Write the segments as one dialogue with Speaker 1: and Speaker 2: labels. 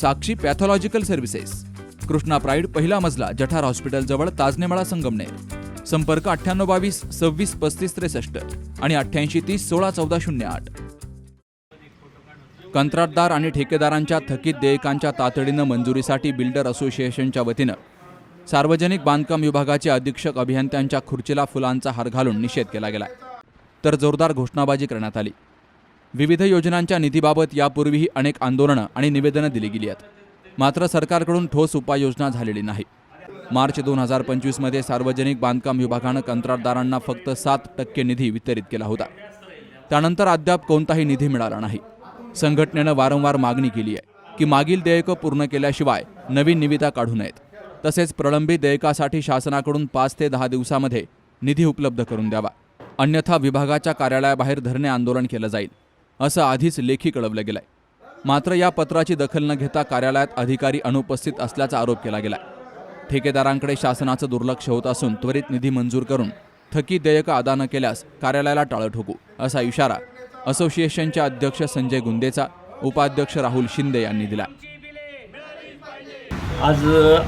Speaker 1: Sakshi pathological services. Krishna pride पहिला मजला जठार हॉस्पिटलजवळ ताजनेमाळा संगमनेर. संपर्क अठ्ठ्याण्णव बावीस सव्वीस पस्तीस त्रेसष्ट आणि अठ्ठ्याऐंशी तीस सोळा चौदा शून्य आठ. कंत्राटदार आणि ठेकेदारांच्या थकीत देयकांच्या तातडीनं मंजुरीसाठी बिल्डर असोसिएशनच्या वतीनं सार्वजनिक बांधकाम विभागाचे अधीक्षक अभियंत्यांच्या खुर्चीला फुलांचा हार घालून निषेध केला गेला तर जोरदार घोषणाबाजी करण्यात आली. विविध योजनांच्या निधीबाबत यापूर्वीही अनेक आंदोलनं आणि निवेदनं दिली गेली आहेत मात्र सरकारकडून ठोस उपाययोजना झालेली नाही. मार्च दोन हजार पंचवीसमध्ये सार्वजनिक बांधकाम विभागानं कंत्राटदारांना फक्त सात टक्के निधी वितरित केला होता. त्यानंतर अद्याप कोणताही निधी मिळाला नाही. संघटनेनं वारंवार मागणी केली आहे की मागील देयकं पूर्ण केल्याशिवाय नवीन निविदा काढू नयेत. तसेच प्रलंबित देयकासाठी शासनाकडून पाच ते दहा दिवसामध्ये निधी उपलब्ध करून द्यावा. अन्यथा विभागाच्या कार्यालयाबाहेर धरणे आंदोलन केलं जाईल. असं आधीच लेखी कळवलं गेलंय. मात्र या पत्राची दखल न घेता कार्यालयात अधिकारी अनुपस्थित असल्याचा आरोप केला गेला ठेकेदारांकडे शासनाचं दुर्लक्ष होत असून त्वरित निधी मंजूर करून थकीत देयकं अदा न केल्यास कार्यालयाला टाळं ठोकू असा इशारा असोसिएशनचे अध्यक्ष संजय गुंदेचा उपाध्यक्ष राहुल शिंदे यांनी दिला.
Speaker 2: आज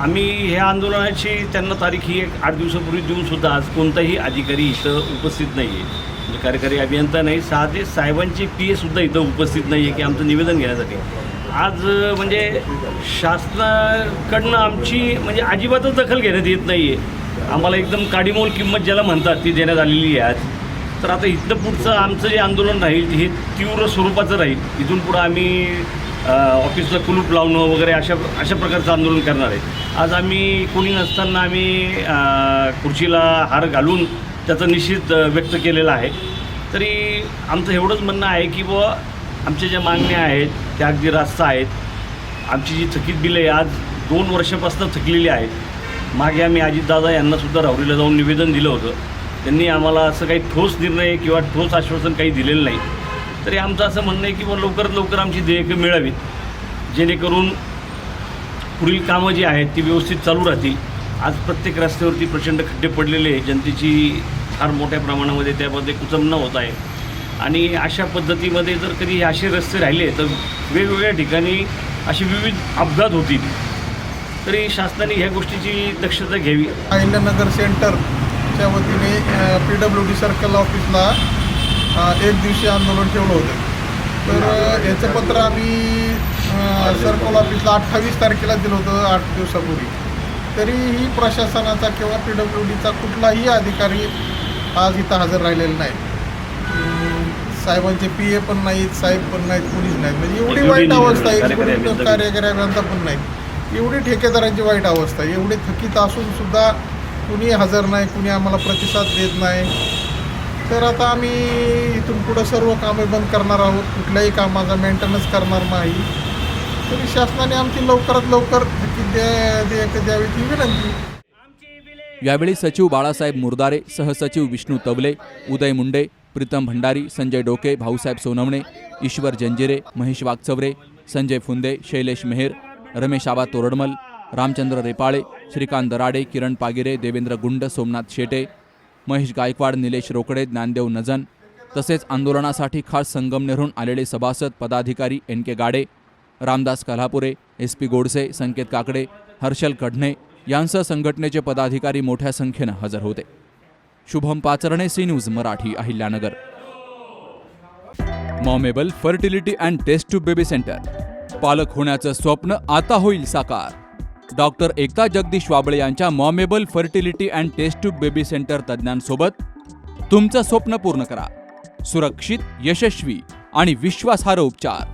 Speaker 2: आम्ही ह्या आंदोलनाची त्यांना तारीख ही एक आठ दिवसापूर्वी देऊन सुद्धा आज कोणताही अधिकारी इथं उपस्थित नाही आहे म्हणजे कार्यकारी अभियंता नाही साधे साहेबांची पी एसुद्धा सुद्धा इथं उपस्थित नाही आहे की आमचं निवेदन घेण्यासाठी. आज म्हणजे शासनाकडनं आमची म्हणजे अजिबातच दखल घेण्यात येत नाही आहे आम्हाला एकदम काडीमोल किंमत ज्याला म्हणतात ती देण्यात आलेली आहे आज. तर आता इथलं पुढचं आमचं जे आंदोलन राहील हे तीव्र स्वरूपाचं राहील. इथून पुढं आम्ही ऑफिसला कुलूप लावणं वगैरे अशा अशा प्रकारचं आंदोलन करणार आहे. आज आम्ही कोणी नसताना आम्ही खुर्चीला हार घालून त्याचा निषेध व्यक्त केलेला आहे. तरी आमचं एवढंच म्हणणं आहे की बुवा आमच्या ज्या मागण्या आहेत त्या अगदी रास्त आहेत. आमची जी थकीत बिले आहे आज दोन वर्षापासून थकलेली आहेत. मागे आम्ही अजितदादा यांनासुद्धा राहुरीला जाऊन निवेदन दिलं होतं. त्यांनी आम्हाला असं काही ठोस निर्णय किंवा ठोस आश्वासन काही दिलेलं नाही. तरी आमचं असं म्हणणं आहे की बुवा लवकरात लवकर आमची देयकं मिळावीत. जेणेकरून पुढील कामं जी आहेत ती व्यवस्थित चालू राहतील. आज प्रत्येक रस्त्यावरती प्रचंड खड्डे पडलेले आहे जनतेची फार मोठ्या प्रमाणामध्ये त्यामध्ये कुचमणं होत आहे आणि अशा पद्धतीमध्ये जर कधी असे रस्ते राहिले तर वेगवेगळ्या ठिकाणी असे विविध अपघात होतील. तरी शासनाने ह्या गोष्टीची दक्षता घ्यावी.
Speaker 3: अहिल्यानगर सेंटरच्या वतीने पी डब्ल्यू डी सर्कल ऑफिसला एक दिवशी आंदोलन ठेवलं होतं. तर याचं पत्र आम्ही सर्कल ऑफिसला अठ्ठावीस तारखेला दिलं होतं आठ दिवसापूर्वी. तरीही प्रशासनाचा किंवा पी डब्ल्यू डीचा कुठलाही अधिकारी आज इथं हजर राहिलेला नाही. साहेबांचे पी ए पण नाहीत साहेब पण नाहीत कुणीच नाहीत. म्हणजे एवढी वाईट अवस्था आहे
Speaker 2: कार्यकारी
Speaker 3: एवढी
Speaker 2: अभियंता
Speaker 3: कार्यकारी अभियंता पण नाही. एवढी ठेकेदारांची वाईट अवस्था आहे. एवढे थकीत असून सुद्धा कुणी हजर नाही कुणी आम्हाला प्रतिसाद देत नाही. तर आता आम्ही इथून पुढं सर्व कामे बंद करणार आहोत. कुठल्याही कामाचा मेंटेनन्स करणार नाही. तरी शासनाने आमची लवकरात लवकर द्यावी ती विनंती.
Speaker 1: यावेळी सचिव बाळासाहेब मुरदारे सहसचिव विष्णू तवले उदय मुंडे प्रीतम भंडारी संजय डोके भाऊसाहेब सोनवणे ईश्वर जंजिरे महेश वागचवरे संजय फुंदे शैलेश मेहेर रमेश आबा तोरडमल रामचंद्र रेपाळे श्रीकांत दराडे किरण पागिरे देवेंद्र गुंड सोमनाथ शेटे महेश गायकवाड निलेश रोकडे ज्ञानदेव नजन तसेच आंदोलनासाठी खास संगमनेरहून आलेले सभासद पदाधिकारी N K Gade Ramdas Kalhapure S P Godse Sanket Kakade Harshal Kadhane यांसह संघटनेचे पदाधिकारी मोठ्या संख्येनं हजर होते. Shubham Pacharne C news Marathi Ahilyanagar. मॉमेबल fertility and test tube baby centre. पालक होण्याचं स्वप्न आता होईल साकार. डॉक्टर एकता जगदीश वाबळे यांच्या मॉमेबल fertility and test tube baby centre तज्ज्ञांसोबत तुमचं स्वप्न पूर्ण करा. सुरक्षित यशस्वी आणि विश्वासार्ह उपचार.